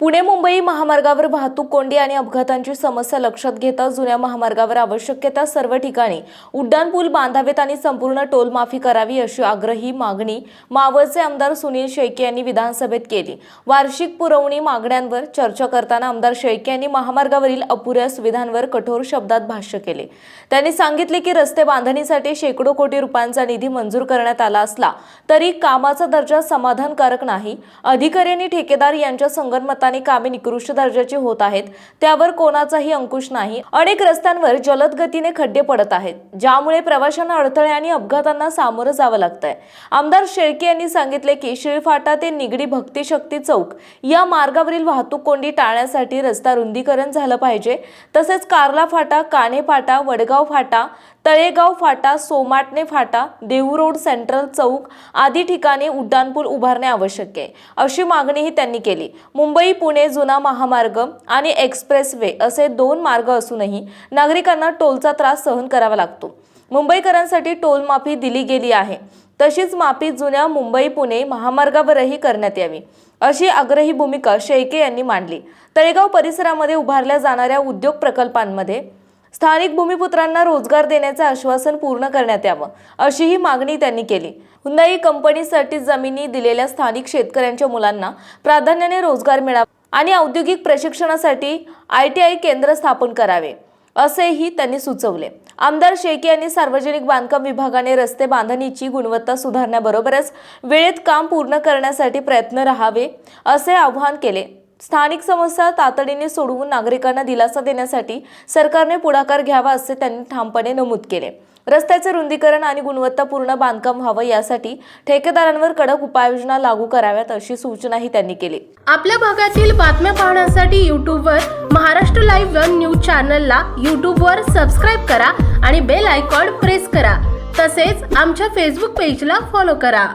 पुणे मुंबई महामार्गावर वाहतूक कोंडी आणि अपघातांची समस्या लक्षात घेता जुन्या महामार्गावर आवश्यक त्या सर्व ठिकाणी उड्डाणपूल बांधावेत आणि संपूर्ण टोल माफी करावी अशी आग्रही मागणी मावळचे आमदार सुनील शेळके यांनी विधानसभेत केली. वार्षिक पुरवणी मागण्यांवर चर्चा करताना आमदार शेळके यांनी महामार्गावरील अपुऱ्या सुविधांवर कठोर शब्दात भाष्य केले. त्यांनी सांगितले की रस्ते बांधणीसाठी शेकडो कोटी रुपयांचा निधी मंजूर करण्यात आला असला तरी कामाचा दर्जा समाधानकारक नाही. अधिकाऱ्यांनी ठेकेदार यांच्या संगणमता ठिकाणी कामे निकृष्ट दर्जाची होत आहेत. त्यावर कोणाचाही अंकुश नाही. अनेक रस्त्यांवर जलद गतीने खड्डे पडत आहेत. ज्यामुळे प्रवाशांना अडथळे आणि अपघातांना सामोरं जावं लागतंय. आमदार शेळके यांनी सांगितले की शिळफाटा ते निगडी भक्ती शक्ती चौक या मार्गावरील वाहतूक कोंडी टाळण्यासाठी रस्ता रुंदीकरण झालं पाहिजे. तसेच कार्ला फाटा काणे फाटा वडगाव फाटा तळेगाव फाटा सोमाटणे फाटा देऊ रोड सेंट्रल चौक आदी ठिकाणी उड्डाणपूल उभारणे आवश्यक आहे. अशी मागणीही त्यांनी केली. मुंबई पुणे जुना महामार्ग आणि एक्सप्रेस वे असे दोन मार्ग असूनही नागरिकांना टोलचा त्रास सहन करावा लागतो. मुंबईकरांसाठी टोल माफी दिली गेली आहे. तशीच माफी जुन्या मुंबई पुणे महामार्गावरही करण्यात यावी अशी आग्रही भूमिका शेळके यांनी मांडली. तळेगाव परिसरामध्ये उभारल्या जाणाऱ्या उद्योग प्रकल्पांमध्ये स्थानिक भूमिपुत्रांना रोजगार देण्याचं आश्वासन पूर्ण करण्यात यावं अशीही मागणी त्यांनी केली. हुंदाई कंपनीसाठी जमिनी दिलेल्या स्थानिक शेतकऱ्यांच्या मुलांना प्राधान्याने रोजगार मिळावा आणि औद्योगिक प्रशिक्षणासाठी आय टी आय केंद्र स्थापन करावे असेही त्यांनी सुचवले. आमदार शेके यांनी सार्वजनिक बांधकाम विभागाने रस्ते बांधणीची गुणवत्ता सुधारण्याबरोबरच वेळेत काम पूर्ण करण्यासाठी प्रयत्न राहावे असे आवाहन केले. स्थानिक समस्या तातडीने सोडवून नागरिकांना दिलासा देण्यासाठी सरकारने पुढाकार घ्यावा असे त्यांनी ठामपणे नमूद केले. रस्त्याचे रुंदीकरण आणि गुणवत्तापूर्ण बांधकाम व्हावं यासाठी ठेकेदारांवर कडक उपाययोजना लागू कराव्यात अशी सूचनाही त्यांनी केली. आपल्या भागातील बातम्या पाहण्यासाठी यूट्यूबवर महाराष्ट्र लाईव्ह वन न्यूज चॅनलला यूट्यूबवर सबस्क्राईब करा आणि बेल आयकॉन प्रेस करा. तसेच आमच्या फेसबुक पेजला फॉलो करा.